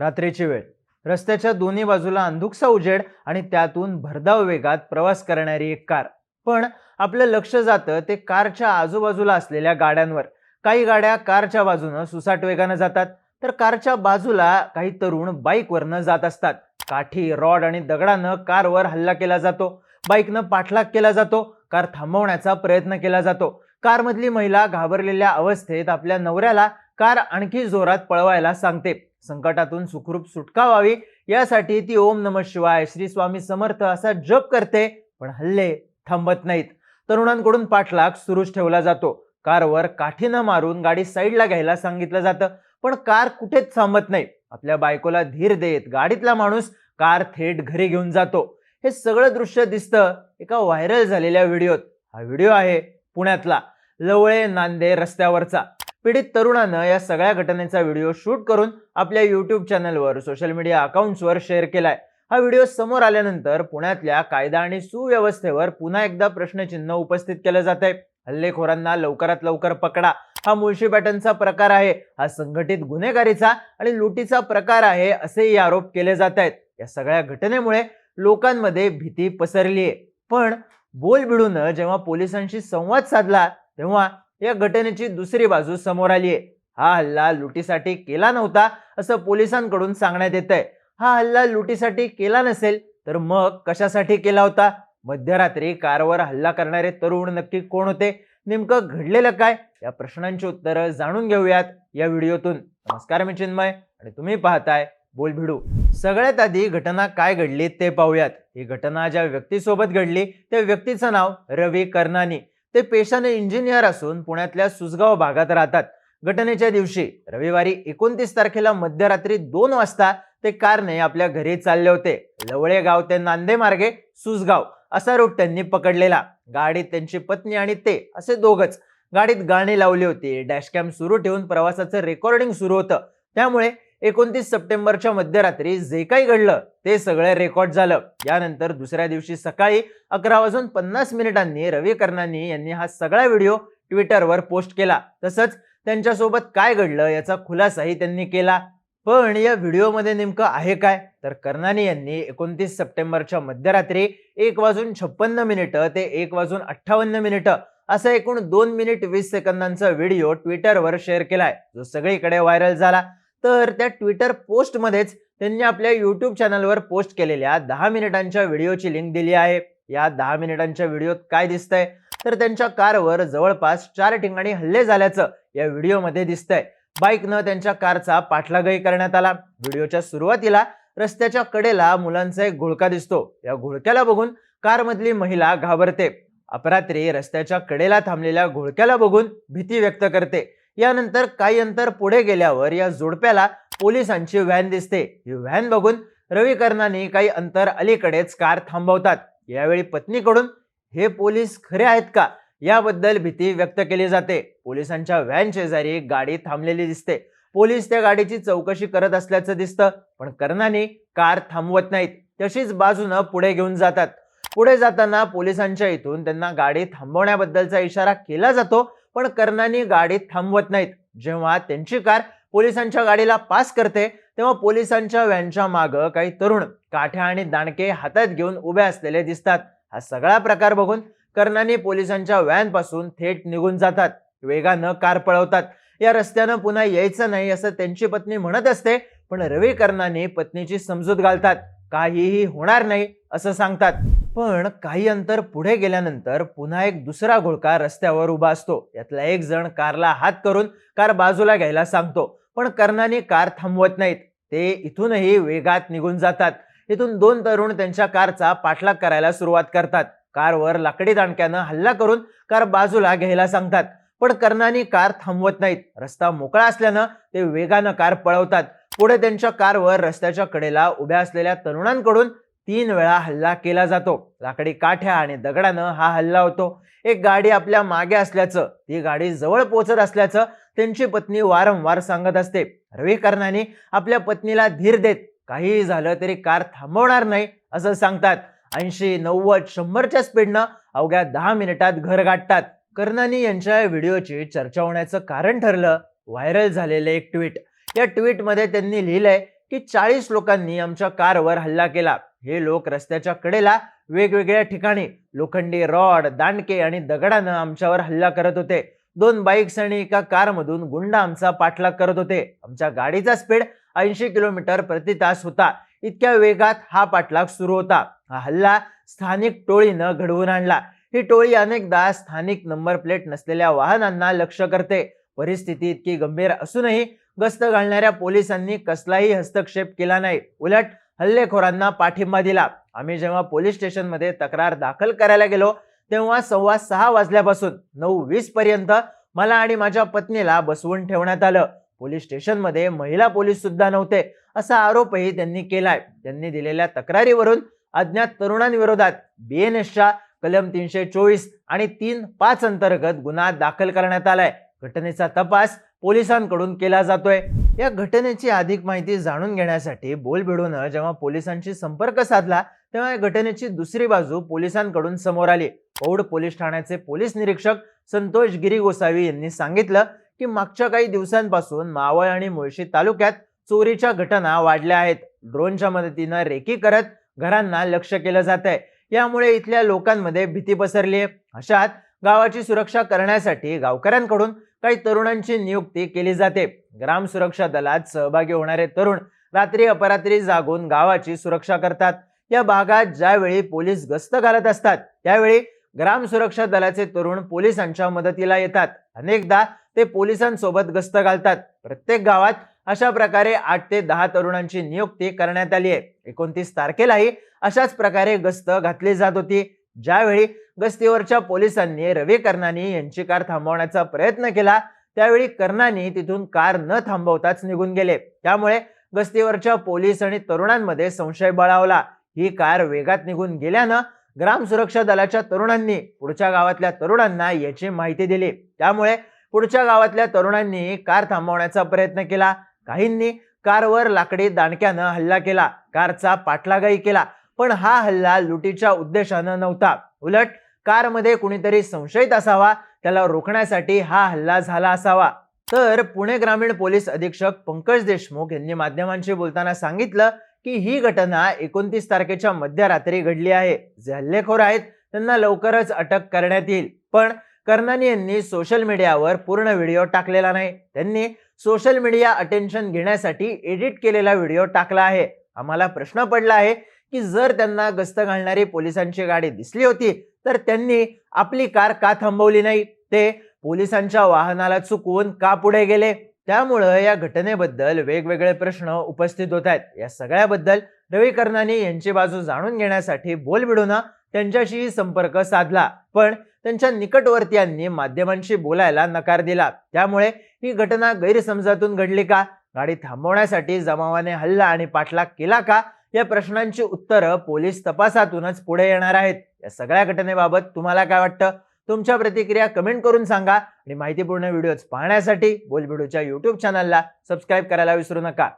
रात्रीची वेळ. रस्त्याच्या दोन्ही बाजूला अंधुकसा उजेड आणि त्यातून भरधाव वेगात प्रवास करणारी एक कार. पण आपलं लक्ष जातं ते कारच्या आजूबाजूला असलेल्या गाड्यांवर. काही गाड्या कारच्या बाजूनं सुसाट वेगानं जातात तर कारच्या बाजूला काही तरुण बाईकवरनं जात असतात. काठी रॉड आणि दगडानं कारवर हल्ला केला जातो. बाईकनं पाठलाग केला जातो. कार थांबवण्याचा प्रयत्न केला जातो. कारमधली महिला घाबरलेल्या अवस्थेत आपल्या नवऱ्याला कार आणखी जोरात पळवायला सांगते. संकटातून सुखरूप सुटका व्हावी यासाठी ती ओम नम शिवाय श्री स्वामी समर्थ असा जप करते पण हल्ले थांबत नाहीत. तरुणांकडून पाठलाग सुरूच ठेवला जातो. कारवर काठीनं मारून गाडी साईडला घ्यायला सांगितलं जातं पण कार कुठेच थांबत नाही. आपल्या बायकोला धीर देत गाडीतला माणूस कार थेट घरी घेऊन जातो. हे सगळं दृश्य दिसतं एका व्हायरल झालेल्या व्हिडिओत. हा व्हिडिओ आहे पुण्यातला. लवळे नांदे रस्त्यावरचा. पीडित तरुणानं या सगळ्या घटनेचा व्हिडिओ शूट करून आपल्या युट्यूब चॅनलवर सोशल मीडिया अकाउंट्सवर शेअर केलाय. हा व्हिडिओ समोर आल्यानंतर पुण्यातल्या कायदा आणि सुव्यवस्थेवर पुन्हा एकदा प्रश्नचिन्ह उपस्थित केलं जात आहे. हल्लेखोरांना लवकरात लवकर पकडा. हा मुळशी पॅटर्नचा प्रकार आहे. हा संघटित गुन्हेगारीचा आणि लुटीचा प्रकार आहे असेही आरोप केले जात आहेत. या सगळ्या घटनेमुळे लोकांमध्ये भीती पसरली आहे. पण बोल भिडून जेव्हा पोलिसांशी संवाद साधला तेव्हा या घटनेची दुसरी बाजू समोर आली आहे हा हल्ला लुटीसाठी केला नव्हता असं पोलिसांकडून सांगण्यात येत आहे हा हल्ला लुटीसाठी केला नसेल तर मग कशासाठी केला होता? मध्यरात्री कारवर हल्ला करणारे तरुण नक्की कोण होते? नेमकं घडलेलं काय? या प्रश्नांची उत्तरं जाणून घेऊयात या व्हिडिओतून. नमस्कार मी चिन्मय आणि तुम्ही पाहताय बोल भिडू सगळ्यात आधी घटना काय घडली ते पाहूयात. ही घटना ज्या व्यक्तीसोबत घडली त्या व्यक्तीचं नाव रवी कर्नानी. ते पेशाने इंजिनियर असून पुण्यातल्या सुसगाव भागात राहतात. घटनेच्या दिवशी रविवारी एकोणतीस तारखेला मध्यरात्री दोन वाजता ते कारने आपल्या घरी चालले होते. लवळे गाव ते नांदे मार्गे सुसगाव असा रूट त्यांनी पकडलेला. गाडीत त्यांची पत्नी आणि ते असे दोघच गाडीत गाणी लावली होती. डॅशकॅम सुरू ठेवून प्रवासाचं रेकॉर्डिंग सुरू होतं. त्यामुळे एकोणतीस सप्टेंबरच्या मध्यरात्री जे काही घडलं ते सगळं रेकॉर्ड झालं. यानंतर दुसऱ्या दिवशी सकाळी अकरा वाजून पन्नास मिनिटांनी रवी कर्णानी यांनी हा सगळा व्हिडिओ ट्विटरवर पोस्ट केला. तसंच त्यांच्यासोबत काय घडलं याचा खुलासाही त्यांनी केला. पण या व्हिडिओमध्ये नेमकं आहे काय? तर कर्णानी यांनी एकोणतीस सप्टेंबरच्या मध्यरात्री एक वाजून छप्पन्न मिनिटं ते एक वाजून अठ्ठावन्न मिनिटं असा एकूण दोन मिनिट वीस सेकंदांचा व्हिडिओ ट्विटरवर शेअर केलाय जो सगळीकडे व्हायरल झाला. तर त्या ट्विटर पोस्टमध्येच त्यांनी आपल्या युट्यूब चॅनलवर पोस्ट केलेल्या दहा मिनिटांच्या व्हिडिओची लिंक दिली आहे. या दहा मिनिटांच्या व्हिडिओत काय दिसतंय? तर त्यांच्या कारवर जवळपास चार ठिकाणी हल्ले झाल्याचं या व्हिडिओमध्ये दिसतंय. बाईकनं त्यांच्या कारचा पाठलागही करण्यात आला. व्हिडिओच्या सुरुवातीला रस्त्याच्या कडेला मुलांचा एक घोळका दिसतो. या घोळक्याला बघून कारमधली महिला घाबरते. अपरात्री रस्त्याच्या कडेला थांबलेल्या घोळक्याला बघून भीती व्यक्त करते. यानंतर काही अंतर पुढे गेल्यावर या जोडप्याला पोलिसांची व्हॅन दिसते. ही व्हॅन बघून रविकर्णाने काही अंतर अलीकडेच कार थांबवतात. यावेळी पत्नीकडून हे पोलीस खरे आहेत का? याबद्दल भीती व्यक्त केली जाते. पोलिसांच्या व्हॅन शेजारी गाडी थांबलेली दिसते. पोलीस त्या गाडीची चौकशी करत असल्याचं दिसतं पण कर्णाने कार थांबवत नाहीत. तशीच बाजूनं पुढे घेऊन जातात. पुढे जाताना पोलिसांच्या इथून त्यांना गाडी थांबवण्याबद्दलचा इशारा केला जातो. पण कर्णानी गाडी थांबवत नाहीत. जेव्हा त्यांची कार पोलिसांच्या गाडीला पास करते तेव्हा पोलिसांच्या व्हॅनच्या मागं काही तरुण काठ्या आणि दाणके हातात घेऊन उभे असलेले दिसतात. हा सगळा प्रकार बघून कर्णानी पोलिसांच्या व्हॅनपासून थेट निघून जातात. वेगानं कार पळवतात. या रस्त्यानं पुन्हा यायचं नाही असं त्यांची पत्नी म्हणत असते पण रवी कर्णाने पत्नीची समजूत घालतात. काहीही होणार नाही असं सांगतात. पण काही अंतर पुढे गेल्यानंतर पुन्हा एक दुसरा घोळका रस्त्यावर उभा असतो. यातला एक जण कारला हात करून कार बाजूला घ्यायला सांगतो. पण कर्णाने कार थांबवत नाहीत. ते इथूनही वेगात निघून जातात. इथून दोन तरुण त्यांच्या कारचा पाठलाग करायला सुरुवात करतात. कारवर लाकडी दांडक्यानं हल्ला करून कार बाजूला घ्यायला सांगतात. पण कर्णानी कार थांबवत नाहीत. रस्ता मोकळा असल्यानं ते वेगानं कार पळवतात. पुढे त्यांच्या कारवर रस्त्याच्या कडेला उभ्या असलेल्या तरुणांकडून तीन वेळा हल्ला केला जातो. लाकडी काठ्या आणि दगडानं हा हल्ला होतो. एक गाडी आपल्या मागे असल्याचं ती गाडी जवळ पोहोचत असल्याचं त्यांची पत्नी वारंवार सांगत असते. रविकर्णाने आपल्या पत्नीला धीर देत काहीही झालं तरी कार थांबवणार नाही असं सांगतात. ऐंशी नव्वद शंभरच्या स्पीडनं अवघ्या दहा मिनिटात घर गाठतात. कर्णानी यांच्या व्हिडिओची चर्चा होण्याचं कारण ठरलं. व्हायरल झालेलं एक ट्विट. या ट्विटमध्ये त्यांनी लिहिलंय की चाळीस लोकांनी आमच्या कारवर हल्ला केला. हे लोक रस्त्याच्या कडेला वेगवेगळ्या ठिकाणी लोखंडी रॉड दांडके आणि दगडानं आमच्यावर हल्ला करत होते. दोन बाईक्स आणि एका कारमधून गुंड आमचा पाठलाग करत होते. आमच्या गाडीचा स्पीड ऐंशी किलोमीटर प्रति तास होता. इतक्या वेगात हा पाठलाग सुरू होता. हा हल्ला स्थानिक टोळीनं घडवून आणला. ही टोळी अनेकदा स्थानिक नंबर प्लेट नसलेल्या वाहनांना लक्ष करते. परिस्थिती इतकी गंभीर असूनही गस्त घालणाऱ्या पोलिसांनी कसलाही हस्तक्षेप केला नाही. उलट हल्लेखोरांना पाठिंबा दिला. आम्ही जेव्हा पोलीस स्टेशनमध्ये तक्रार दाखल करायला गेलो तेव्हा सव्वा सहा वाजल्यापासून नऊ वीस पर्यंत मला आणि माझ्या पत्नीला बसवून ठेवण्यात आलं. पोलीस स्टेशनमध्ये महिला पोलीस सुद्धा नव्हते असा आरोपही त्यांनी केलाय. त्यांनी दिलेल्या तक्रारीवरून अज्ञात तरुणांविरोधात बीएनएसच्या कलम तीनशे चोवीस आणि तीन पाच अंतर्गत गुन्हा दाखल करण्यात आलाय. घटनेचा तपास पोलिसांकडून केला जातोय. या घटनेची अधिक माहिती जाणून घेण्यासाठी बोलबिडून जेव्हा पोलिसांशी संपर्क साधला तेव्हा या घटनेची दुसरी बाजू पोलिसांकडून समोर आली. पौड पोलीस ठाण्याचे पोलीस निरीक्षक संतोष गिरी गोसावी यांनी सांगितलं की मागच्या काही दिवसांपासून मावळ आणि मुळशी तालुक्यात चोरीच्या घटना वाढल्या आहेत. ड्रोनच्या मदतीनं रेकी करत घरांना लक्ष केलं जात आहे. यामुळे इथल्या लोकांमध्ये भीती पसरली आहे. अशात गावाची सुरक्षा करण्यासाठी गावकऱ्यांकडून काही तरुणांची नियुक्ती केली जाते. ग्राम सुरक्षा दलात सहभागी होणारे तरुण रात्री अपरात्री जागून गावाची सुरक्षा करतात. या भागात ज्यावेळी पोलीस गस्त घालत असतात त्यावेळी ग्राम सुरक्षा दलाचे तरुण पोलिसांच्या मदतीला येतात. अनेकदा ते पोलिसांसोबत गस्त घालतात. प्रत्येक गावात अशा प्रकारे आठ ते दहा तरुणांची नियुक्ती करण्यात आली आहे. एकोणतीस तारखेलाही अशाच प्रकारे गस्त घातली जात होती. ज्यावेळी गस्तीवरच्या पोलिसांनी रवी कर्णानी यांची कार थांबवण्याचा प्रयत्न केला त्यावेळी कर्णाने तिथून कार न थांबवताच निघून गेले. त्यामुळे गस्तीवरच्या पोलीस आणि तरुणांमध्ये संशय बळावला. ही कार वेगात निघून गेल्यानं ग्राम सुरक्षा दलाच्या तरुणांनी पुढच्या गावातल्या तरुणांना याची माहिती दिली. त्यामुळे पुढच्या गावातल्या तरुणांनी कार थांबवण्याचा प्रयत्न केला. काहींनी कारवर लाकडी दांडक्यानं हल्ला केला. कारचा पाठलागाई केला. पण हा हल्ला लुटीच्या उद्देशानं नव्हता. उलट कारमध्ये कुणीतरी संशयित असावा त्याला रोखण्यासाठी हा हल्ला झाला असावा. तर पुणे ग्रामीण पोलीस अधीक्षक पंकज देशमुख यांनी माध्यमांशी बोलताना सांगितलं की ही घटना एकोणतीस तारखेच्या मध्यरात्री घडली आहे. जे हल्लेखोर आहेत त्यांना लवकरच अटक करण्यात येईल. पण कर्णानी यांनी सोशल मीडियावर पूर्ण व्हिडिओ टाकलेला नाही. त्यांनी सोशल मीडिया अटेन्शन घेण्यासाठी एडिट केलेला व्हिडिओ टाकला आहे. आम्हाला प्रश्न पडला आहे की जर त्यांना गस्त घालणारी पोलिसांची गाडी दिसली होती तर त्यांनी आपली कार का थांबवली नाही? ते पोलिसांच्या वाहनाला चुकवून का पुढे गेले? त्यामुळं या घटनेबद्दल वेगवेगळे प्रश्न उपस्थित होत आहेत. या सगळ्याबद्दल रवी कर्णानी यांची बाजू जाणून घेण्यासाठी बोलबिडूना त्यांच्याशी संपर्क साधला. पण त्यांच्या निकटवर्तीयांनी माध्यमांशी बोलायला नकार दिला. त्यामुळे ही घटना गैरसमजातून घडली का? गाडी थांबवण्यासाठी जमावाने हल्ला आणि पाठलाग केला का? या प्रश्नांची उत्तरं पोलीस तपासातूनच पुढे येणार आहेत. या सगळ्या घटनेबाबत तुम्हाला काय वाटतं? तुमच्या प्रतिक्रिया कमेंट करून सांगा आणि माहितीपूर्ण व्हिडिओज पाहण्यासाठी बोलबिडूच्या युट्यूब चॅनलला सबस्क्राईब करायला विसरू नका.